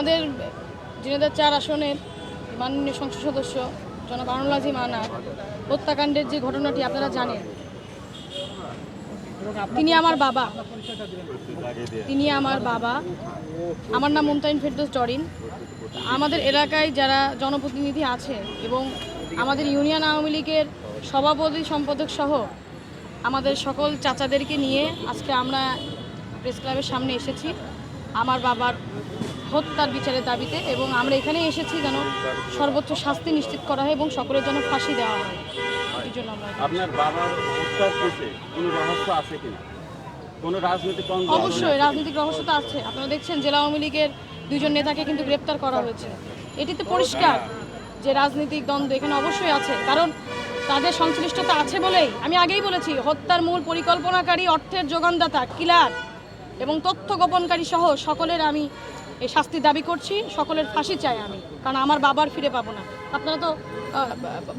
আমাদের জিনেদার চার আসনের মাননীয় সংসদ সদস্য জনাব আনুল আজিম আনা হত্যাকাণ্ডের যে ঘটনাটি আপনারা জানেন, তিনি আমার বাবা। তিনি আমার বাবা। আমার নাম মুমতাইন ফেরদোস জরিন। আমাদের এলাকায় যারা জনপ্রতিনিধি আছে এবং আমাদের ইউনিয়ন আওয়ামী লীগের সভাপতি, সম্পাদক সহ আমাদের সকল চাচাদেরকে নিয়ে আজকে আমরা প্রেস ক্লাবের সামনে এসেছি। আমার বাবার হত্যার বিচারের দাবিতে এবং আমরা এখানে এসেছি যেন সর্বোচ্চ শাস্তি নিশ্চিত করা হয় এবং সকলের জন্য ফাঁসি দেওয়া হয়। এই জন্য আমরা আপনার বাবার হত্যার কেসে কোনো রহস্য আছে কিনা কোনো রাজনৈতিক অবশ্যই রাজনৈতিক রহস্য তো আছে। আপনারা দেখছেন জেলা আওয়ামী লীগের দুইজন নেতাকে কিন্তু গ্রেপ্তার করা হয়েছে। এটিতে পরিষ্কার যে রাজনৈতিক দ্বন্দ্ব এখানে অবশ্যই আছে। কারণ তাদের সংশ্লিষ্টতা আছে বলেই আমি আগেই বলেছি হত্যার মূল পরিকল্পনাকারী অর্থের যোগানদাতা কিলার এবং তথ্য গোপনকারী সহ সকলের আমি এই শাস্তির দাবি করছি সকলের ফাঁসি চাই আমি কারণ আমার বাবার ফিরে পাবো না। আপনারা তো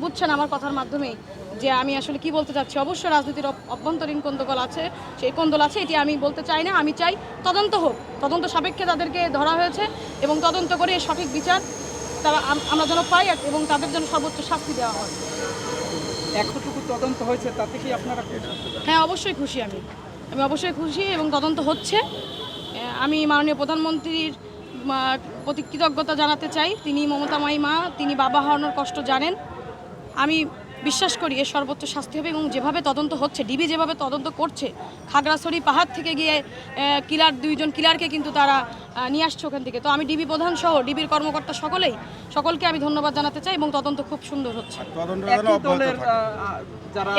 বুঝছেন আমার কথার মাধ্যমেই যে আমি আসলে কি বলতে চাচ্ছি। অবশ্যই রাজনীতির অভ্যন্তরীণ কোন্দল আছে সেই কোন্দল আছে এটি আমি বলতে চাই না আমি চাই তদন্ত হোক। তদন্ত সাপেক্ষে তাদেরকে ধরা হয়েছে এবং তদন্ত করে সঠিক বিচার তারা আমরা যেন পাই এবং তাদের জন্য সর্বোচ্চ শাস্তি দেওয়া হয়। এতটুকু তদন্ত হয়েছে তাতে কি আপনারা হ্যাঁ অবশ্যই খুশি আমি। আমি অবশ্যই খুশি এবং তদন্ত হচ্ছে। আমি মাননীয় প্রধানমন্ত্রীর প্রতি কৃতজ্ঞতা জানাতে চাই। তিনি মমতা মাইমা তিনি বাবা হারানোর কষ্ট জানেন। আমি বিশ্বাস করি এর সর্বোচ্চ শাস্তি হবে এবং যেভাবে তদন্ত হচ্ছে ডিবি যেভাবে তদন্ত করছে খাগড়াছড়ি পাহাড় থেকে গিয়ে কিলার দুইজন কিলারকে কিন্তু তারা নিয়ে আসছে ওখান থেকে। তো আমি ডিবি প্রধান সহ ডিবির কর্মকর্তা সকলেই সকলকে আমি ধন্যবাদ জানাতে চাই এবং তদন্ত খুব সুন্দর হচ্ছে।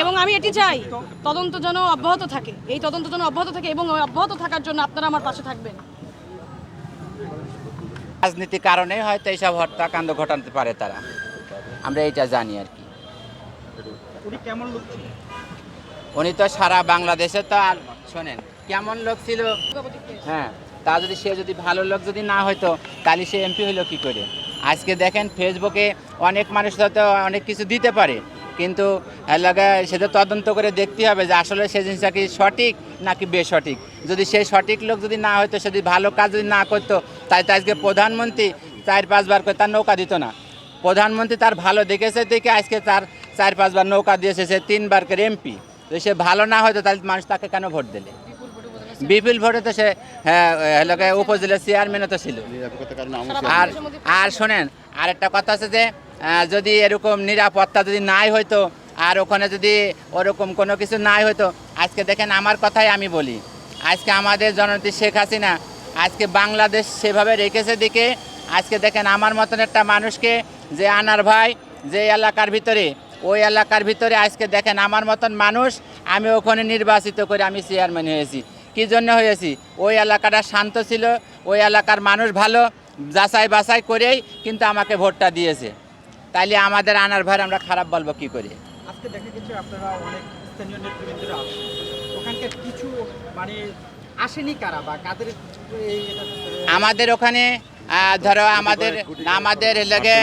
এবং আমি এটি চাই তদন্ত যেন অব্যাহত থাকে। এই তদন্ত যেন অব্যাহত থাকে এবং অব্যাহত থাকার জন্য আপনারা আমার পাশে থাকবেন। রাজনীতির কারণে হয়তো এইসব হত্যাকাণ্ড ঘটাতে পারে তারা। আমরা এইটা জানি আর কি। উনি তো সারা বাংলাদেশে তো আর শোনেন কেমন লোক ছিল? হ্যাঁ তা যদি সে যদি ভালো লোক যদি না হয়তো তাহলে সে এমপি হইল কি করে? আজকে দেখেন ফেসবুকে অনেক মানুষ হয়তো অনেক কিছু দিতে পারে কিন্তু সেটা তদন্ত করে দেখতে হবে যে আসলে সে জিনিসটা কি সঠিক নাকি বেসঠিক যদি সে সঠিক লোক যদি না হয়তো সে যদি ভালো কাজ যদি না করতো, তাই তো আজকে প্রধানমন্ত্রী চার পাঁচবার করে তার নৌকা দিত না। প্রধানমন্ত্রী তার ভালো দেখেছে দেখে আজকে তার চার পাঁচবার নৌকা দিয়েছে, সে তিনবার করে এমপি। তো সে ভালো না হয়তো তাহলে মানুষ তাকে কেন ভোট দিলে? বিপুল ভোটে তো সে হ্যাঁ এলাকায় উপজেলা চেয়ারম্যানও তো ছিল। আর আর শোনেন আর একটা কথা আছে যে যদি এরকম নিরাপত্তা যদি নাই হয়তো আর ওখানে যদি ওরকম কোনো কিছু নাই হয়তো আজকে দেখেন আমার কথাই আমি বলি। আজকে আমাদের জননেত্রী শেখ হাসিনা আজকে বাংলাদেশ সেভাবে রেখেছে দিকে। আজকে দেখেন আমার মতন একটা মানুষকে যে আনার ভাই যে এলাকার ভিতরে, ওই এলাকার ভিতরে আজকে দেখেন আমার মতন মানুষ, আমি ওখানে নির্বাচিত করে আমি চেয়ারম্যান হয়েছি। কী জন্য হয়েছি? ওই এলাকাটা শান্ত ছিল, ওই এলাকার মানুষ ভালো, যাচাই বাছাই করেই কিন্তু আমাকে ভোটটা দিয়েছে। তাইলে আমাদের আনার ভাই আমরা খারাপ বলব কি করে? আজকে দেখা গেছে আপনারা অনেক স্থানীয় নেতৃবৃন্দরা আসেন ওখানকার কিছু মানে আসেনি কারা বা কাদের আমাদের ওখানে ধরো আমাদের আমাদের লাগে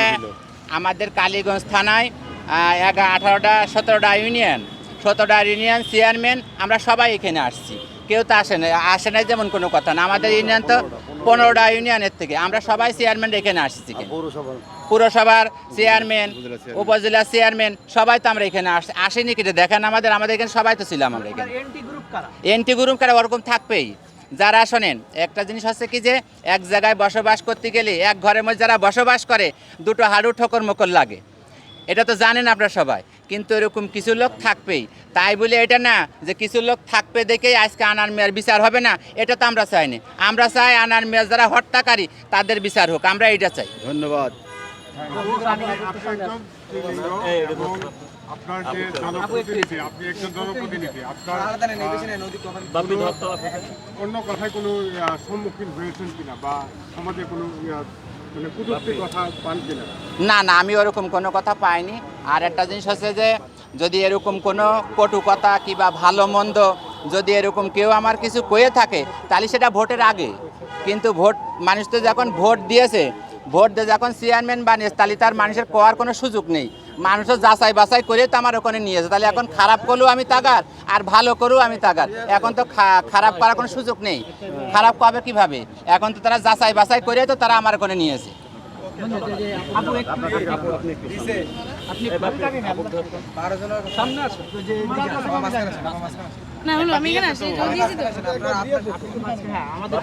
আমাদের কালীগঞ্জ থানায় আহ, এগা আঠারোটা সতেরোটা ইউনিয়ন সতেরোটা ইউনিয়ন চেয়ারম্যান আমরা সবাই এখানে আসছি। কেউ তো আসে না আসে নাই যেমন কোনো কথা না। আমাদের ইউনিয়ন তো পনেরোটা ইউনিয়নের থেকে। আমরা সবাই চেয়ারম্যান এখানে আসছি পুরসভার। চেয়ারম্যান উপজেলা চেয়ারম্যান সবাই তো আমরা এখানে আস- আসেনি কেটে দেখেন আমাদের আমাদের এখানে সবাই তো ছিলাম আমরা এখানে। এনটি গ্রুপ কারা? এনটি গ্রুপ কারা ওরকম থাকবেই। যারা শোনেন একটা জিনিস হচ্ছে কি যে এক জায়গায় বসবাস করতে গেলে এক ঘরের মধ্যে যারা বসবাস করে দুটো হাড়ু ঠোকর মকর লাগে। এটা তো জানেন আপনারা সবাই কিন্তু এরকম কিছু লোক থাকবেই। তাই বলে এটা না যে কিছু লোক থাকবে দেখেই আজকে আনার মেয়ের বিচার হবে না এটা তো আমরা চাইনি। আমরা চাই আনার মেয়ের যারা হত্যাকারী তাদের বিচার হোক আমরা এটা চাই। ধন্যবাদ। আপনার যে জনপ্রতিনিধি আপনি একজন জনপ্রতিনিধি আপনার অন্য কথায় কোনো সম্মুখীন হয়েছেন কিনা বা সমাজে কোনো মানে না না আমি ওরকম কোনো কথা পাইনি। আর একটা জিনিস হচ্ছে যে যদি এরকম কোনো কটু কথা কিংবা ভালো মন্দ যদি এরকম কেউ আমার কিছু কয়ে থাকে তাহলে সেটা ভোটের আগে। কিন্তু ভোট মানুষ তো যখন ভোট দিয়েছে ভোট দিয়ে যখন চেয়ারম্যান বানিয়েছে তাহলে তার মানুষের কোয়ার কোনো সুযোগ নেই। মানুষের যাচাই বাছাই করে তো আমার ওখানে নিয়েছে তাহলে এখন খারাপ করলেও আমি তাগার আর ভালো করেও আমি তাগার। এখন তো খারাপ করার কোনো সুযোগ নেই। খারাপ কবে কীভাবে? এখন তো তারা যাচাই বাছাই করে তো তারা আমার ওখানে নিয়েছে না আমি এখানে তো। হ্যাঁ আমাদের